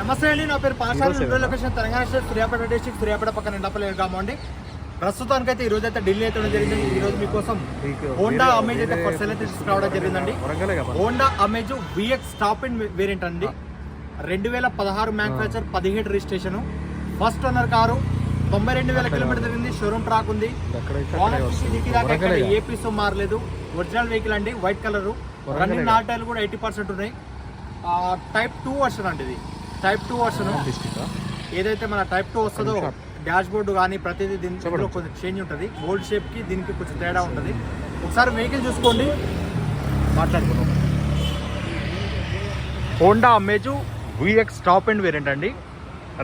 నమస్తే అండి నా పేరు రెండో location Telangana state Suryapet district Suryapet పక్కన ఎండపల్లి గ్రామం అండి. ప్రస్తుతానికైతే ఈ రోజు అయితే ఢిల్లీ అయితే జరిగింది ఈ రోజు మీకోసం హోండా అమేజ్ అయితే ఫస్ట్ సెల్ అయితే తీసుకురావడం జరిగిందండి. Honda Amaze VX top end variant అండి. రెండు వేల పదహారు మ్యానుఫ్యాక్చర్ పదిహేడు రిజిస్ట్రేషన్ ఫస్ట్ ఓనర్ కారు తొంభై రెండు వేల కిలోమీటర్ తిరిగింది షోరూమ్ ట్రాక్ ఉంది. ఏ పీస్ మారలేదు. ఒరిజినల్ వెహికల్ అండి వైట్ కలర్ రన్నింగ్ నాట్ టైర్లు కూడా ఎయిటీ పర్సెంట్ ఉన్నాయి. టైప్ టూ వర్షన్ అండి ఇది. టైప్ టూ వర్షన్ ఏదైతే మన టైప్ టూ వస్తుందో డాష్ బోర్డు కానీ ప్రతిదీ దీంట్లో కొంచెం చేంజ్ ఉంటుంది. ఓల్డ్ షేప్కి దీనికి కొంచెం తేడా ఉంటుంది. ఒకసారి వెహికల్ చూసుకోండి. మాట్లాడుకుందాం. Honda Amaze VX top end variant అండి.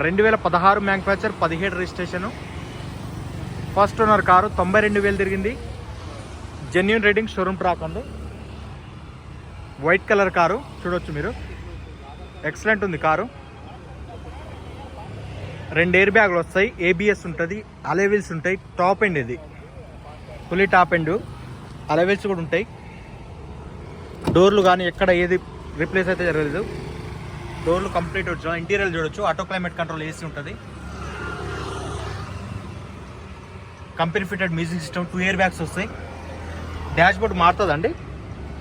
రెండు వేల పదహారు మ్యానుఫ్యాక్చర్ పదిహేడు రిజిస్ట్రేషను ఫస్ట్ ఓనర్ కారు తొంభై రెండు వేలు తిరిగింది. జెన్యున్ రేటింగ్ షోరూమ్ ట్రాక్ అండి వైట్ కలర్ కారు చూడొచ్చు మీరు. ఎక్సలెంట్ ఉంది కారు. రెండు ఎయిర్ బ్యాగ్లు వస్తాయి ఏబిఎస్ ఉంటుంది అలెవిల్స్ ఉంటాయి టాప్ ఎండ్ ఇది. Fully top end alloy wheels కూడా ఉంటాయి. డోర్లు కానీ ఎక్కడ ఏది రిప్లేస్ అయితే జరగలేదు. డోర్లు కంప్లీట్ వచ్చు ఇంటీరియర్ చూడొచ్చు ఆటో క్లైమేట్ కంట్రోల్ ఏసీ ఉంటుంది. Company fitted music system two air bags వస్తాయి. డాష్ బోర్డ్ మారుతుందండి.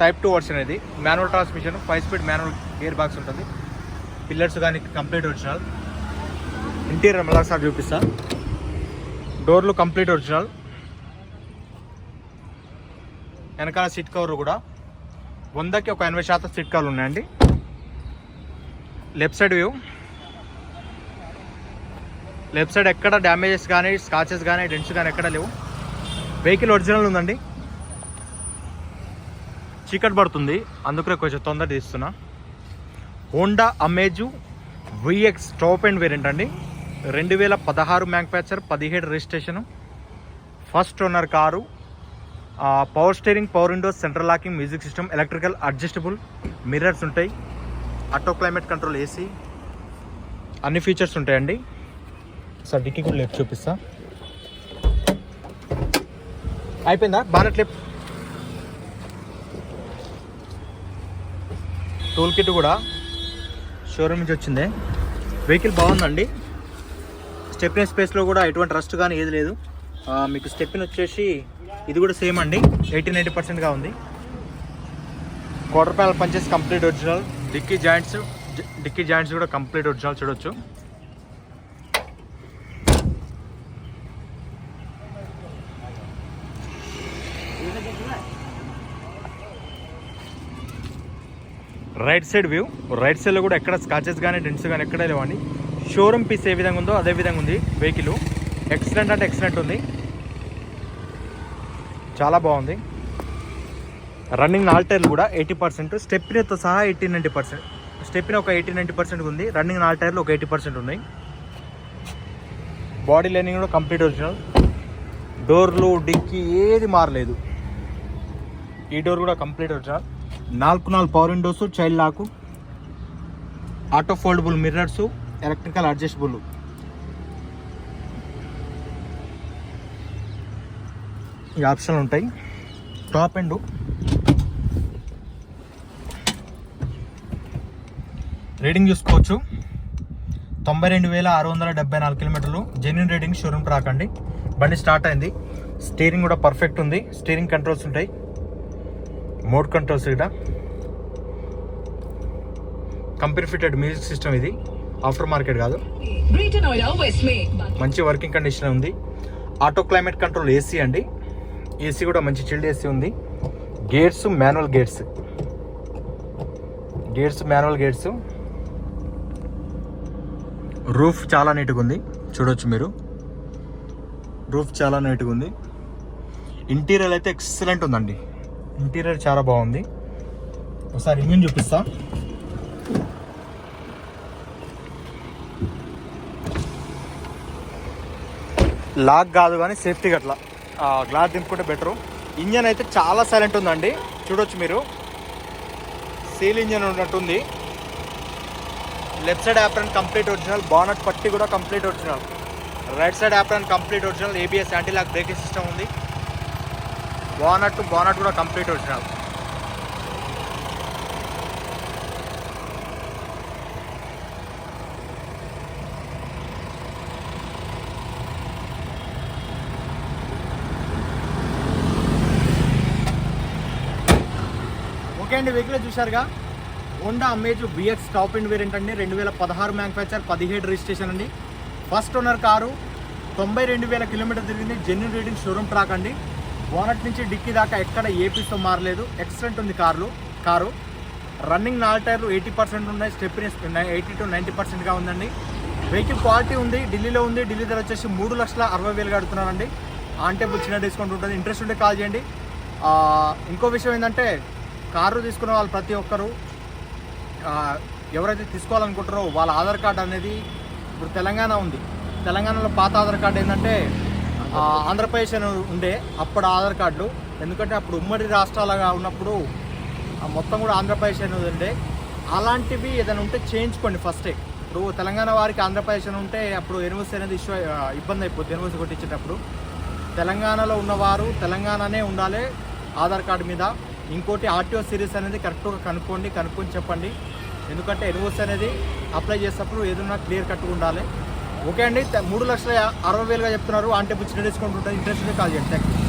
టైప్ టూ వర్షన్ ఇది. Manual transmission five speed manual air bags ఉంటుంది. పిల్లర్స్ కానీ కంప్లీట్ ఒరిజినల్ ఇంటీరియర్ మళ్ళీ ఒకసారి చూపిస్తా. డోర్లు కంప్లీట్ ఒరిజినల్ వెనకాల సీట్ కవర్ కూడా. వందకి ఒక ఎనభై శాతం సీట్ కవర్లు ఉన్నాయండి. Left side view left side ఎక్కడ డ్యామేజెస్ కానీ స్కాచెస్ కానీ డెంట్స్ కానీ ఎక్కడ లేవు. వెహికల్ ఒరిజినల్ ఉందండి. చీకటి పడుతుంది. అందుకనే కొంచెం తొందర తీస్తున్నా. Honda Amaze VX top end variant అండి. రెండు వేల పదహారు మ్యానుఫ్యాక్చర్ పదిహేడు registration. First owner car power steering power windows central locking music system electrical adjustable mirrors ఉంటాయి. Auto climate control AC. అన్ని ఫీచర్స్ ఉంటాయండి. సార్ డిక్కీ కూడా లెఫ్ట్ చూపిస్తా. అయిపోయిందా? Bonnet left. టూల్ కిట్ కూడా షోరూమ్ నుంచి వచ్చింది. వెహికల్ బాగుందండి. స్టెప్పిన్ స్పేస్లో కూడా ఎటువంటి రస్ట్ కానీ ఏది లేదు. మీకు స్టెప్పిన్ వచ్చేసి ఇది కూడా సేమ్ అండి. ఎయిటీ నైంటీ పర్సెంట్గా ఉంది. Quarter panel punches complete original dickey joints dickey joints కూడా కంప్లీట్ ఒరిజినల్ చూడొచ్చు. రైట్ సైడ్ వ్యూ రైట్ సైడ్లో కూడా ఎక్కడ స్కాచెస్ కానీ డెంట్స్ కానీ ఎక్కడ లేవండి. షోరూమ్ పీస్ ఏ విధంగా ఉందో అదే విధంగా ఉంది వెహికల్ ఎక్సలెంట్ అంటే ఎక్సలెంట్ ఉంది. చాలా బాగుంది. రన్నింగ్ ఆల్టైర్లు కూడా ఎయిటీ పర్సెంట్ స్టెప్నీతో సహా ఎయిటీ నైంటీ పర్సెంట్ స్టెప్ని ఒక ఎయిటీ నైంటీ పర్సెంట్ ఉంది. రన్నింగ్ ఆల్టైర్లు ఒక ఎయిటీ పర్సెంట్ ఉన్నాయి బాడీ లైనింగ్ కూడా కంప్లీట్ ఒరిజినల్ డోర్లు డిక్కీ ఏది మారలేదు. ఈ డోర్ కూడా కంప్లీట్ ఒరిజినల్ నాలుగు నాలుగు power windows child lock auto foldable mirrors electrical adjustable. ఈ ఆప్షన్లు ఉంటాయి. టాప్ అండ్ రీడింగ్ చూసుకోవచ్చు. తొంభై రెండు వేల ఆరు వందల డెబ్బై నాలుగు కిలోమీటర్లు జెన్యున్ రీడింగ్ షోరూమ్ రాకండి. బండి స్టార్ట్ అయింది. స్టీరింగ్ కూడా పర్ఫెక్ట్ ఉంది. స్టీరింగ్ కంట్రోల్స్ ఉంటాయి. మోడ్ కంట్రోల్స్ ఇక్కడ. కంపెనీ ఫిటెడ్ మ్యూజిక్ సిస్టమ్ ఇది. ఆఫ్టర్ మార్కెట్ కాదు. మంచి వర్కింగ్ కండిషన్ ఉంది. ఆటో క్లైమేట్ కంట్రోల్ ఏసీ అండి. ఏసీ కూడా మంచి చిల్డ్ ఏసీ ఉంది. Gates manual gates gates manual gates roof చాలా నీట్గా ఉంది. చూడొచ్చు మీరు. రూఫ్ చాలా నీట్గా ఉంది. ఇంటీరియర్ అయితే ఎక్సలెంట్ ఉందండి. ఇంటీరియర్ చాలా బాగుంది. ఒకసారి ఇంజిన్ చూపిస్తా. లాక్ కాదు కానీ సేఫ్టీ అట్లా గ్లాస్ దింపుకుంటే బెటరు ఇంజన్ అయితే చాలా సైలెంట్ ఉందండి. చూడొచ్చు మీరు. సీల్ ఇంజన్ ఉన్నట్టుంది. Left side apron complete original bonnet పట్టి కూడా complete original right side apron complete original ABS anti lock braking system ఉంది. బానట్ బానట్ కూడా కంప్లీట్ ఒరిజినల్ సెకండ్ అండి వెహికల్ చూశారుగా? Honda Amaze BX top end variant అండి. రెండు వేల పదహారు మ్యానుఫ్యాక్చర్ పదిహేడు రిజిస్ట్రేషన్ అండి. ఫస్ట్ ఓనర్ కారు తొంభై రెండు వేల కిలోమీటర్ తిరిగింది. జెన్యున్ రీడింగ్ షోరూమ్ ట్రాక్ అండి. బోనట్ నుంచి డిక్కీ దాకా ఎక్కడ ఏపీతో మారలేదు. ఎక్సలెంట్ ఉంది కార్లు కారు. రన్నింగ్ నాలుగు టైర్లు ఎయిటీ పర్సెంట్ ఉన్నాయి. స్టెప్ ఎయిటీ టు నైంటీ పర్సెంట్గా ఉందండి. వెహికల్ క్వాలిటీ ఉంది. ఢిల్లీలో ఉంది. ఢిల్లీ ధర వచ్చేసి మూడు లక్షల అరవై వేలు కడుతున్నారండి ఆన్ టేబుల్ చిన్న డిస్కౌంట్ ఉంటుంది. ఇంట్రెస్ట్ ఉంటే కాల్ చేయండి. ఇంకో విషయం ఏంటంటే కారు తీసుకున్న వాళ్ళు ప్రతి ఒక్కరు ఎవరైతే తీసుకోవాలనుకుంటారో వాళ్ళ ఆధార్ కార్డు అనేది ఇప్పుడు తెలంగాణ ఉంది. తెలంగాణలో పాత ఆధార్ కార్డు ఏంటంటే ఆంధ్రప్రదేశ్ అని ఉండే అప్పుడు ఆధార్ కార్డు ఎందుకంటే అప్పుడు ఉమ్మడి రాష్ట్రాలుగా ఉన్నప్పుడు మొత్తం కూడా ఆంధ్రప్రదేశ్ అనేది ఉండే. అలాంటివి ఏదైనా ఉంటే చేయించుకోండి ఫస్టే. ఇప్పుడు తెలంగాణ వారికి ఆంధ్రప్రదేశ్ అని ఉంటే అప్పుడు ఎన్ఓసి అనేది ఇష్యూ ఇబ్బంది అయిపోతుంది ఎన్ఓసి కొట్టించేటప్పుడు. తెలంగాణలో ఉన్నవారు తెలంగాణనే ఉండాలి ఆధార్ కార్డు మీద. ఇంకోటి ఆర్టీఓ సిరీస్ అనేది కరెక్ట్గా కనుక్కోండి కనుక్కొని చెప్పండి. ఎందుకంటే ఎన్ఓసి అనేది అప్లై చేసేటప్పుడు ఏదన్నా క్లియర్ కట్గా ఉండాలి. ఓకే అండి మూడు లక్షల అరవై వేలుగా చెప్తున్నారు. అంటే చిన్న డిస్కౌంట్ ఉంటుంది. ఇంట్రెస్ట్ కాల్ చేయండి. Thank you